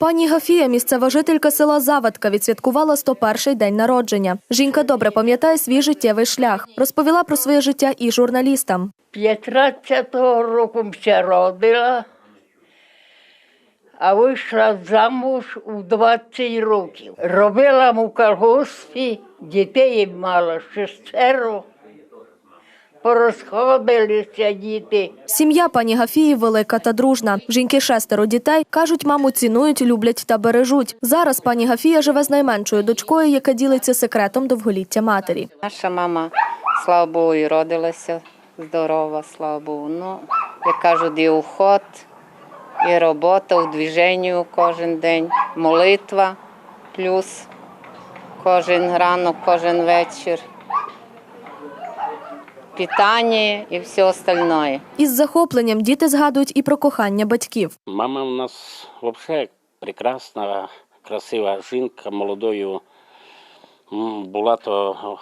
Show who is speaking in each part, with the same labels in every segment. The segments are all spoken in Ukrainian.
Speaker 1: Пані Гафія, місцева жителька села Завадка, відсвяткувала 101-й день народження. Жінка добре пам'ятає свій життєвий шлях. Розповіла про своє життя і журналістам.
Speaker 2: 15-го року ще родила, а вийшла замуж у 20 років. Робила в колгоспі, дітей мала шестеро. Порозходилися діти.
Speaker 1: Сім'я пані Гафії велика та дружна. Жінки шестеро дітей кажуть, маму цінують, люблять та бережуть. Зараз пані Гафія живе з найменшою дочкою, яка ділиться секретом довголіття матері.
Speaker 3: Наша мама, слава Богу, і родилася здорова, слава Богу. Ну, як кажуть, і уход, і робота у движенню кожен день, молитва плюс кожен ранок, кожен вечір. Питання і все остальное.
Speaker 1: Із захопленням діти згадують і про кохання батьків.
Speaker 4: Мама у нас взагалі прекрасна, красива жінка, молодою була, то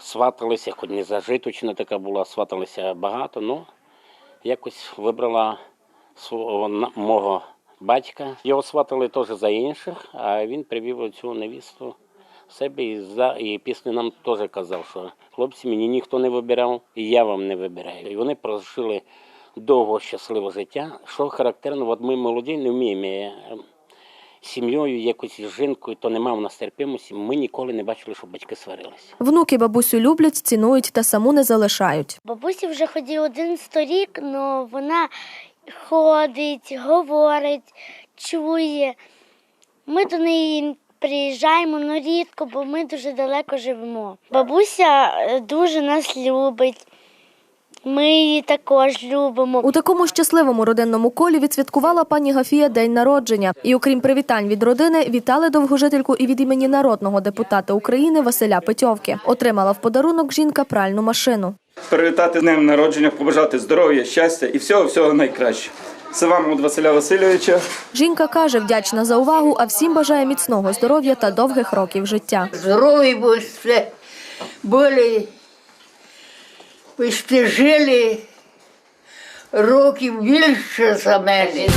Speaker 4: сваталися, хоч не зажиточна така була, сваталися багато, ну якось вибрала свого на- мого батька. Його сватали теж за інших, а він привів цю невісту себе і, за, і після нам теж казав, що хлопці, мені ніхто не вибирав, і я вам не вибираю. І вони прожили довго щасливе життя. Що характерно, от ми молоді не вміємо е, сім'єю, якось жінкою, то нема в нас терпимості. Ми ніколи не бачили, щоб батьки сварилися.
Speaker 1: Внуки бабусю люблять, цінують та саму не залишають.
Speaker 5: Бабусі вже ходить один сторік, але вона ходить, говорить, чує. Ми до неї приїжджаємо але рідко, бо ми дуже далеко живемо. Бабуся е, дуже нас любить. Ми її також любимо.
Speaker 1: У такому щасливому родинному колі відсвяткувала пані Гафія день народження. І окрім привітань від родини, вітали довгожительку і від імені народного депутата України Василя Петьовки. Отримала в подарунок жінка пральну машину.
Speaker 6: привітати з днем народження, побажати здоров'я, щастя і всього всього найкраще. Це вам від Василя Васильовича.
Speaker 1: Жінка каже, вдячна за увагу, а всім бажає міцного здоров'я та довгих років життя.
Speaker 2: Здорові були, були, ви жили років більше за мене.